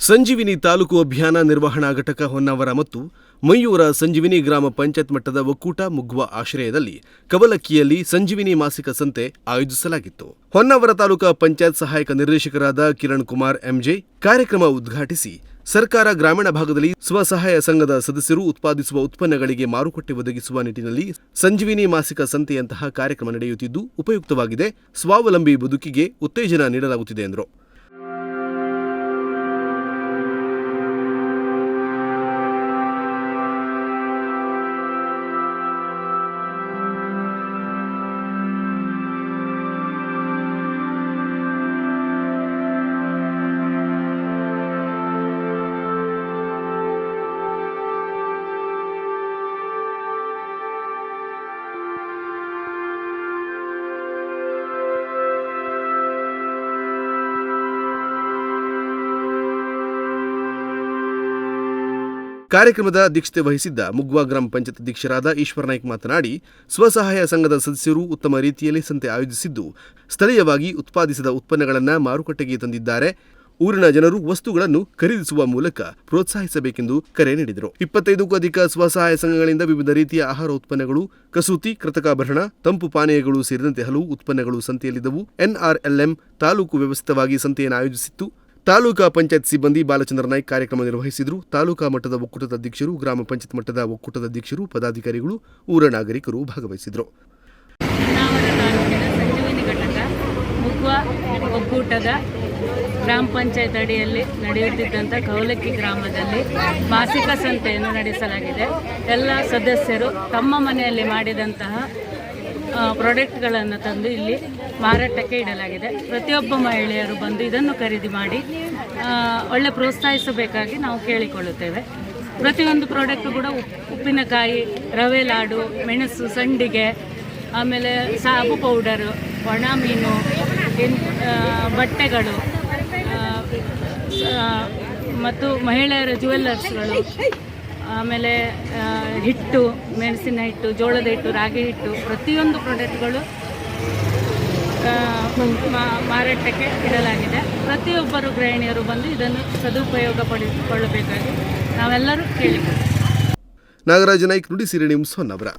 ಸಂಜೀವಿನಿ ತಾಲೂಕು ಅಭಿಯಾನ ನಿರ್ವಹಣಾ ಘಟಕ ಹೊನ್ನಾವರ ಮತ್ತು ಮಯೂರ ಸಂಜೀವಿನಿ ಗ್ರಾಮ ಪಂಚಾಯತ್ ಮಟ್ಟದ ಒಕ್ಕೂಟ ಮುಗ್ವ ಆಶ್ರಯದಲ್ಲಿ ಕವಲಕ್ಕಿಯಲ್ಲಿ ಸಂಜೀವಿನಿ ಮಾಸಿಕ ಸಂತೆ ಆಯೋಜಿಸಲಾಗಿತ್ತು. ಹೊನ್ನಾವರ ತಾಲೂಕಾ ಪಂಚಾಯತ್ ಸಹಾಯಕ ನಿರ್ದೇಶಕರಾದ ಕಿರಣ್ ಕುಮಾರ್, ಎಂಜೆ, ಕಾರ್ಯಕ್ರಮ ಉದ್ಘಾಟಿಸಿ ಸರ್ಕಾರ ಗ್ರಾಮೀಣ ಭಾಗದಲ್ಲಿ ಸ್ವಸಹಾಯ ಸಂಘದ ಸದಸ್ಯರು ಉತ್ಪಾದಿಸುವ ಉತ್ಪನ್ನಗಳಿಗೆ ಮಾರುಕಟ್ಟೆ ಒದಗಿಸುವ ನಿಟ್ಟಿನಲ್ಲಿ ಸಂಜೀವಿನಿ ಮಾಸಿಕ ಸಂತೆಯಂತಹ ಕಾರ್ಯಕ್ರಮ ನಡೆಯುತ್ತಿದ್ದು ಉಪಯುಕ್ತವಾಗಿದೆ. ಸ್ವಾವಲಂಬಿ ಬದುಕಿಗೆ ಉತ್ತೇಜನ ನೀಡಲಾಗುತ್ತಿದೆ ಎಂದರು. ಕಾರ್ಯಕ್ರಮದ ಅಧ್ಯಕ್ಷತೆ ವಹಿಸಿದ್ದ ಮುಗ್ವಾ ಗ್ರಾಮ ಪಂಚಾಯತ್ ಅಧ್ಯಕ್ಷರಾದ ಈಶ್ವರ ನಾಯ್ಕ್ ಮಾತನಾಡಿ, ಸ್ವಸಹಾಯ ಸಂಘದ ಸದಸ್ಯರು ಉತ್ತಮ ರೀತಿಯಲ್ಲಿ ಸಂತೆ ಆಯೋಜಿಸಿದ್ದು, ಸ್ಥಳೀಯವಾಗಿ ಉತ್ಪಾದಿಸಿದ ಉತ್ಪನ್ನಗಳನ್ನು ಮಾರುಕಟ್ಟೆಗೆ ತಂದಿದ್ದಾರೆ. ಊರಿನ ಜನರು ವಸ್ತುಗಳನ್ನು ಖರೀದಿಸುವ ಮೂಲಕ ಪ್ರೋತ್ಸಾಹಿಸಬೇಕೆಂದು ಕರೆ ನೀಡಿದರು. ಇಪ್ಪತ್ತೈದಕ್ಕೂ ಅಧಿಕ ಸ್ವಸಹಾಯ ಸಂಘಗಳಿಂದ ವಿವಿಧ ರೀತಿಯ ಆಹಾರ ಉತ್ಪನ್ನಗಳು, ಕಸೂತಿ, ಕೃತಕಾಭರಣ, ತಂಪು ಪಾನೀಯಗಳು ಸೇರಿದಂತೆ ಹಲವು ಉತ್ಪನ್ನಗಳು ಸಂತೆಯಲ್ಲಿದ್ದವು. ಎನ್ಆರ್ಎಲ್ಎಂ ತಾಲೂಕು ವ್ಯವಸ್ಥಿತವಾಗಿ ಸಂತೆಯನ್ನು ಆಯೋಜಿಸಿತ್ತು. ತಾಲೂಕಾ ಪಂಚಾಯತ್ ಸಿಬ್ಬಂದಿ ಬಾಲಚಂದ್ರ ನಾಯ್ಕ್ ಕಾರ್ಯಕ್ರಮ ನಿರ್ವಹಿಸಿದರು. ತಾಲೂಕಾ ಮಟ್ಟದ ಒಕ್ಕೂಟದ ಅಧ್ಯಕ್ಷರು, ಗ್ರಾಮ ಪಂಚಾಯತ್ ಮಟ್ಟದ ಒಕ್ಕೂಟದ ಅಧ್ಯಕ್ಷರು, ಪದಾಧಿಕಾರಿಗಳು, ಊರ ನಾಗರಿಕರು ಭಾಗವಹಿಸಿದರು. ಒಕ್ಕೂಟದ ಗ್ರಾಮ ಪಂಚಾಯತ್ ಅಡಿಯಲ್ಲಿ ನಡೆಯುತ್ತಿದ್ದಂಥ ಕೌಲಕ್ಕಿ ಗ್ರಾಮದಲ್ಲಿ ಮಾಸಿಕ ಸಂತೆಯನ್ನು ನಡೆಸಲಾಗಿದೆ. ಎಲ್ಲ ಸದಸ್ಯರು ತಮ್ಮ ಮನೆಯಲ್ಲಿ ಮಾಡಿದಂತಹ ಪ್ರಾಡಕ್ಟ್ಗಳನ್ನು ತಂದು ಇಲ್ಲಿ ಮಾರಾಟಕ್ಕೆ ಇಡಲಾಗಿದೆ. ಪ್ರತಿಯೊಬ್ಬ ಮಹಿಳೆಯರು ಬಂದು ಇದನ್ನು ಖರೀದಿ ಮಾಡಿ ಒಳ್ಳೆ ಪ್ರೋತ್ಸಾಹಿಸಬೇಕಾಗಿ ನಾವು ಕೇಳಿಕೊಳ್ಳುತ್ತೇವೆ. ಪ್ರತಿಯೊಂದು ಪ್ರಾಡಕ್ಟ್ ಕೂಡ ಉಪ್- ಉಪ್ಪಿನಕಾಯಿ, ರವೆ ಲಾಡು, ಮೆಣಸು, ಸಂಡಿಗೆ, ಆಮೇಲೆ ಸಾಬು ಪೌಡರು, ಒಣ ಮೀನು ಬಟ್ಟೆಗಳು ಮತ್ತು ಮಹಿಳೆಯರ ಜುವೆಲ್ಲರ್ಸ್ಗಳು ಆಮೇಲೆ ಹಿಟ್ಟು, ಮೆಣಸಿನ ಹಿಟ್ಟು, ಜೋಳದ ಹಿಟ್ಟು, ರಾಗಿ ಹಿಟ್ಟು, ಪ್ರತಿಯೊಂದು ಪ್ರಾಡಕ್ಟ್ಗಳು ಮಾರಾಟಕ್ಕೆ ಇಡಲಾಗಿದೆ. ಪ್ರತಿಯೊಬ್ಬರು ಗೃಹಿಣಿಯರು ಬಂದು ಇದನ್ನು ಸದುಪಯೋಗ ಪಡಿಸಿಕೊಳ್ಳಬೇಕಾಗಿ ನಾವೆಲ್ಲರೂ ಕೇಳಿಕೊಳ್ಳುತ್ತೇವೆ ನಾಗರಾಜ ನುಡಿ ಸಿರಿ ನ್ಯೂಸ್ ಹೊನ್ನಾವರ